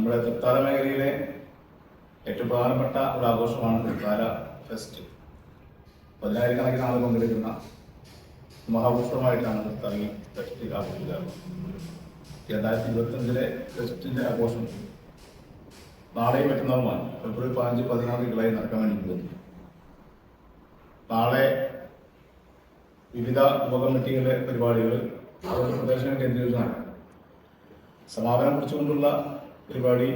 നമ്മുടെ തൃത്താല മേഖലയിലെ ഏറ്റവും പ്രധാനപ്പെട്ട ഒരു ആഘോഷമാണ് തൃത്താല ഫെസ്റ്റ് പതിനായിരക്കണക്കിന് ആളുകൾ പങ്കെടുക്കുന്ന മഹാഘോഷമായിട്ടാണ് തൃത്താലി ഫെസ്റ്റ് ആഘോഷിക്കാറ് രണ്ടായിരത്തി ഇരുപത്തഞ്ചിലെ ഫെസ്റ്റിന്റെ ആഘോഷം നാളെയും മറ്റന്നാളുമാണ് ഫെബ്രുവരി പതിനഞ്ച് പതിനാറ് തീയതികളായി നടക്കാൻ വേണ്ടി പോകുന്നു. നാളെ വിവിധ ഉപകമ്മിറ്റികളുടെ പരിപാടികൾ അവരുടെ പ്രദേശങ്ങൾ കേന്ദ്രീകരിച്ചാണ്. സമാപനം കുറിച്ചുകൊണ്ടുള്ള പരിപാടി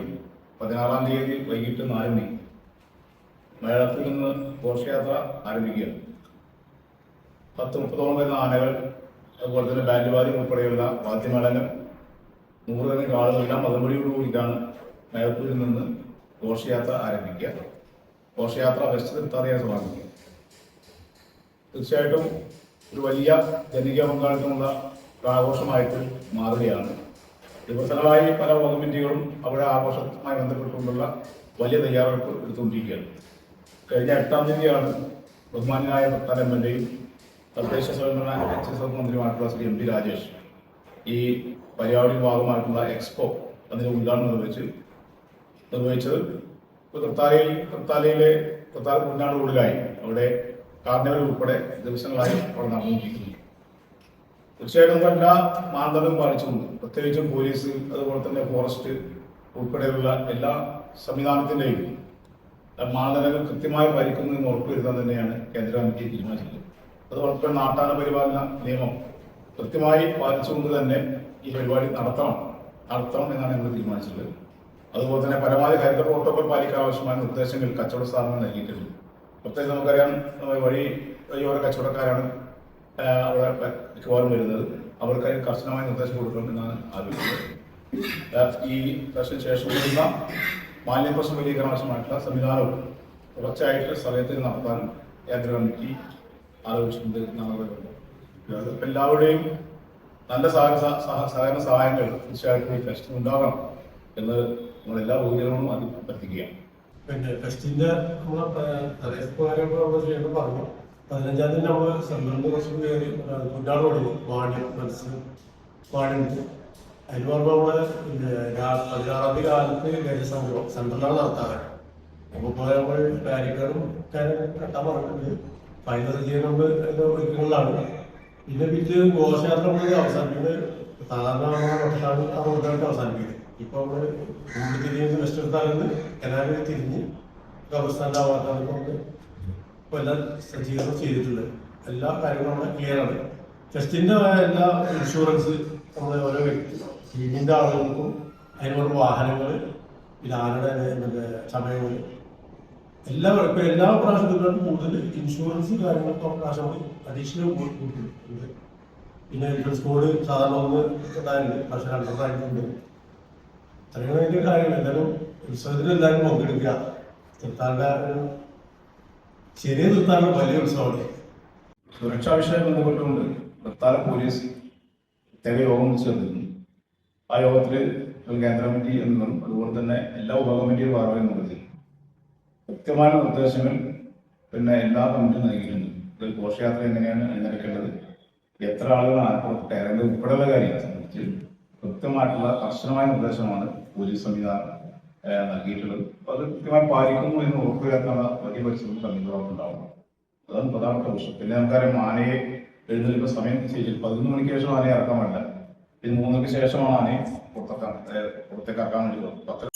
പതിനാറാം തീയതി വൈകിട്ട് നാല് മണി. മേളത്തിൽ നിന്ന് ഘോഷയാത്ര ആരംഭിക്കുകയാണ് പത്ത് മുപ്പതോളം വരുന്ന ആനകൾ അതുപോലെ തന്നെ ബാൻഡ് വാദ്യം ഉൾപ്പെടെയുള്ള വാദ്യമേളനം നൂറുകണക്കിന് ആളുകളെല്ലാം മതമൊഴിയോടുകൂടിയിട്ടാണ് മേളത്തിൽ നിന്ന് ഘോഷയാത്ര ആരംഭിക്കുക. ഘോഷയാത്ര വെസ്റ്റ് നിർത്താതെയാണ് സമാപിക്കുക തീർച്ചയായിട്ടും ഒരു വലിയ ജനകീയ പങ്കാളിത്തമുള്ള ഒരു ആഘോഷമായിട്ട് മാറുകയാണ്. ദിവസങ്ങളായി പല കമ്മിറ്റികളും അവരുടെ ആഘോഷവുമായി ബന്ധപ്പെട്ടുകൊണ്ടുള്ള വലിയ തയ്യാറെടുപ്പ് എടുത്തുകൊണ്ടിരിക്കുകയാണ്. കഴിഞ്ഞ എട്ടാം തീയതിയാണ് ബഹുമാനായ ഭർത്താൻ എം എൽ എയും തദ്ദേശ സ്വയംഭരണ മന്ത്രിയുമായിട്ടുള്ള ശ്രീ എം പി രാജേഷ് ഈ പരിപാടി ഭാഗമായിട്ടുള്ള എക്സ്പോ അതിന്റെ ഉദ്ഘാടനം നിർവഹിച്ച് നിർവഹിച്ചത് ഇപ്പോൾ തൃത്താലയിൽ തൃത്താലയിലെ തൃത്താല കുഞ്ഞാട് അവിടെ കാർണിവൽ ഉൾപ്പെടെ ദിവസങ്ങളായി അവിടെ നടന്നുകൊണ്ടിരിക്കുന്നു. തീർച്ചയായിട്ടും എല്ലാ മാനദണ്ഡവും പാലിച്ചുകൊണ്ട് പ്രത്യേകിച്ചും പോലീസ് അതുപോലെ തന്നെ ഫോറസ്റ്റ് ഉൾപ്പെടെയുള്ള എല്ലാ സംവിധാനത്തിന്റെയും മാനദണ്ഡങ്ങൾ കൃത്യമായി പാലിക്കുന്നതിന് ഉറപ്പുവരുത്താൻ തന്നെയാണ് കേന്ദ്ര കമ്മിറ്റി തീരുമാനിച്ചത്. അതുപോലെ തന്നെ നാട്ടാന പരിപാലന നിയമം കൃത്യമായി പാലിച്ചുകൊണ്ട് തന്നെ ഈ പരിപാടി നടത്തണം നടത്തണം എന്നാണ് ഞങ്ങൾ തീരുമാനിച്ചത്. അതുപോലെ തന്നെ പരമാവധി ഹരിത പ്രോട്ടോകോൾ പാലിക്കാൻ ആവശ്യമായ നിർദ്ദേശങ്ങൾ കച്ചവട സ്ഥാപനം നൽകിയിട്ടുണ്ട്. പ്രത്യേകിച്ച് നമുക്കറിയാം വഴി വഴിയോര കച്ചവടക്കാരാണ് അവിടെ മിക്കവാറും വരുന്നത് അവർക്ക് അതിന് കർശനമായ നിർദ്ദേശം കൊടുക്കണം എന്നാണ് ആലോചിക്കുന്നത്. ഈ പ്രശ്നം ശേഷം വരുന്ന മാലിന്യപ്രശ്നം വലിയ ആവശ്യമായിട്ടുള്ള സംവിധാനവും തുടർച്ചയായിട്ട് സമയത്തിൽ നടത്താനും കേന്ദ്ര ആലോചിച്ചിട്ടുണ്ട് എന്നാണ് പറയുന്നത്. എല്ലാവരുടെയും നല്ല സഹകരണ സഹ- സഹ- സഹകരണ സഹായങ്ങൾ തീർച്ചയായിട്ടും ഈ ഫെസ്റ്റിന് ഉണ്ടാകണം എന്ന് നമ്മൾ എല്ലാ പൊതുജനങ്ങളും അഭ്യർത്ഥിക്കുകയാണ്. പിന്നെ ഫെസ്റ്റിന്റെ പറഞ്ഞു? പതിനഞ്ചാം തീയതി നമ്മൾ സെൻട്രലിന്റെ കുറച്ച് പേര് കുഞ്ഞാട് തുടങ്ങി. വാണ്യം മനസ്സിൽ വാണിണ്ട് അതിന് പറഞ്ഞ നമ്മൾ പതിനാറാം തീയതി കാലത്ത് ഗജസംഘം സെൻട്രലാണ് നടത്താറ്. അപ്പൊ ഇപ്പോൾ നമ്മൾ കാര്യം കെട്ടാൻ പറഞ്ഞിട്ടുണ്ട്. ഫൈനൽ ചെയ്യാൻ നമ്മൾ ഒരുക്കങ്ങളിലാണ്. പിന്നെ വിറ്റ് ഘോഷയാത്ര നമ്മൾ അവസാനിക്കുന്നത് സാധാരണ നമ്മളെ ഒട്ടാണ് ആ റോഡായിട്ട് അവസാനിപ്പിക്കുന്നത്. ഇപ്പൊ നമ്മൾ കൂടുതൽ തിരിഞ്ഞ് വെസ്റ്റ് എടുത്താലും കനാലിൽ തിരിഞ്ഞ് കബർസ്ഥാന്റെ ആവാത്താണ് കൊണ്ട് ഇപ്പൊ എല്ലാം സജ്ജീകരണം ചെയ്തിട്ടുണ്ട്. എല്ലാ കാര്യങ്ങളും അവിടെ ക്ലിയർ ആണ്. ടെസ്റ്റിന്റെ എല്ലാ ഇൻഷുറൻസ് നമ്മളെ ഓരോ വ്യക്തി ടീമിന്റെ ആളുകൾക്കും അതിനുള്ള വാഹനങ്ങൾ പിന്നെ ആരുടെ സമയങ്ങൾ എല്ലാ ഇപ്പൊ എല്ലാ പ്രാവശ്യത്തിനും കൂടുതൽ ഇൻഷുറൻസ് കാര്യങ്ങളൊക്കെ പ്രാവശ്യം അഡീഷണൽ കൂട്ടിയിട്ടുണ്ട്. പിന്നെ ഇൻഷുറൻസ് കോഡ് സാധാരണ ഒന്ന് ഉണ്ടായിരുന്നു പക്ഷെ രണ്ടെണ്ണമായിട്ടുണ്ട് അത്രയും വലിയ കാര്യങ്ങൾ എന്തായാലും ഉത്സവത്തിന് എല്ലാവരും പങ്കെടുക്കുക. തീർത്ഥാടന ശരിയെ തീർത്ഥാടനം വലിയ ഉത്സവമാണ് സുരക്ഷാ വിഷയം ബന്ധപ്പെട്ടുകൊണ്ട് നിർത്താല പോലീസ് പ്രത്യേക യോഗം ചേർന്നിരുന്നു ആ യോഗത്തിൽ കേന്ദ്ര കമ്മിറ്റി എന്നും അതുപോലെ തന്നെ എല്ലാ ഉപകമ്മിറ്റിയും പാർവയും നടത്തി. കൃത്യമായ നിർദ്ദേശങ്ങൾ പിന്നെ എല്ലാ കമ്മിറ്റിയും നൽകിയിട്ടുണ്ട്. ഇത് ഘോഷയാത്ര എങ്ങനെയാണ് അണിനിരക്കേണ്ടത്? എത്ര ആളുകൾ ആനപ്പുറത്ത് കയറേണ്ടത് ഉൾപ്പെടെയുള്ള കാര്യങ്ങളെ സംബന്ധിച്ച് കൃത്യമായിട്ടുള്ള കർശനമായ നിർദ്ദേശമാണ് പോലീസ് സംവിധാനം നൽകിയിട്ടുള്ളത്. അത് കൃത്യമായി പാലിക്കുന്നു എന്ന് ഉറപ്പുവരുത്താനുള്ള വലിയ പരിശ്രമം ഉണ്ടാവണം അതാണ് പ്രധാനപ്പെട്ട പ്രശ്നം. പിന്നെ നമുക്കറിയാം ആനയെ എഴുന്നേൽക്കുന്ന സമയം നിശ്ചയിച്ചു പതിനൊന്ന് മണിക്ക് ശേഷം ആനയെ ഇറക്കാൻ വേണ്ട പിന്നെ മൂന്നരക്ക് ശേഷമാണ് ആനയെ പുറത്തേക്കാൻ പുറത്തേക്ക് ഇറക്കാൻ വേണ്ടി പത്ത്